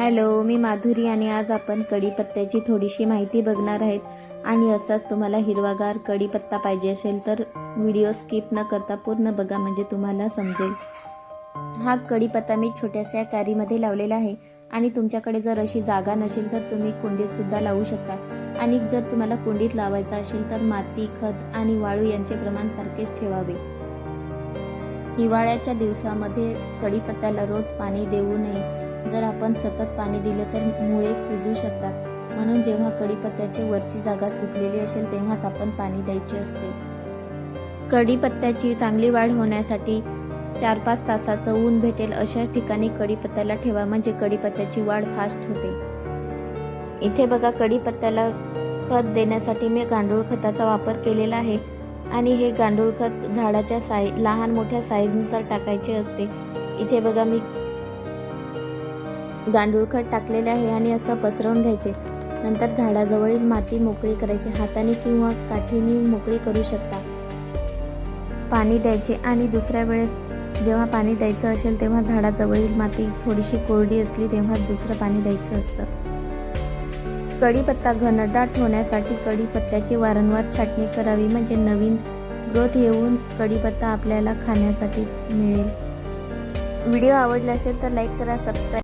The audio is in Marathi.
हॅलो मी माधुरी आणि आज आपण कढीपत्त्याची थोडीशी माहिती बघणार आहेत. आणि असाच तुम्हाला हिरवागार कढीपत्ता पाहिजे असेल तर व्हिडिओ स्किप न करता पूर्ण बघा म्हणजे तुम्हाला समजेल. हा कढीपत्ता मी छोट्याशा कॅरीमध्ये लावलेला आहे. आणि तुमच्याकडे जर अशी जागा नसेल तर तुम्ही कुंडीत सुद्धा लावू शकता. आणि जर तुम्हाला कुंडीत लावायचा असेल तर माती खत आणि वाळू यांचे प्रमाण सारखेच ठेवावे. हिवाळ्याच्या दिवसामध्ये कढीपत्त्याला रोज पाणी देऊ नये. जर आपण सतत पाणी दिलं तर मुळे कुजू शकतात. म्हणून जेव्हा कढीपत्त्याची वरची जागा सुकलेली असेल तेव्हाच आपण पाणी द्यायचे असते. कढीपत्त्याची चांगली वाढ होण्यासाठी चार पाच तासाचं ऊन भेटेल अशाच ठिकाणी कढीपत्त्याला ठेवा म्हणजे कढीपत्त्याची वाढ फास्ट होते. इथे बघा कढीपत्त्याला खत देण्यासाठी मी गांडूळ खताचा वापर केलेला आहे. आणि हे गांडूळ खत झाडाच्या साई लहान मोठ्या साईजनुसार टाकायचे असते. इथे बघा मी गांडूळ खत टाकलेले आहे आणि असं पसरवून घ्यायचे. नंतर झाडाजवळील माती मोकळी करायची हाताने किंवा काठीने मोकळी करू शकता. पाणी द्यायचे आणि दुसऱ्या वेळेस जेव्हा पाणी द्यायचं असेल तेव्हा झाडाजवळील माती थोडीशी कोरडी असली तेव्हा दुसरं पाणी द्यायचं असतं. कढीपत्ता घनदाट होण्यासाठी कढीपत्त्याची वारंवार छाटणी करावी म्हणजे नवीन ग्रोथ येऊन कढीपत्ता आपल्याला खाण्यासाठी मिळेल. व्हिडिओ आवडला असेल तर लाईक करा सबस्क्राईब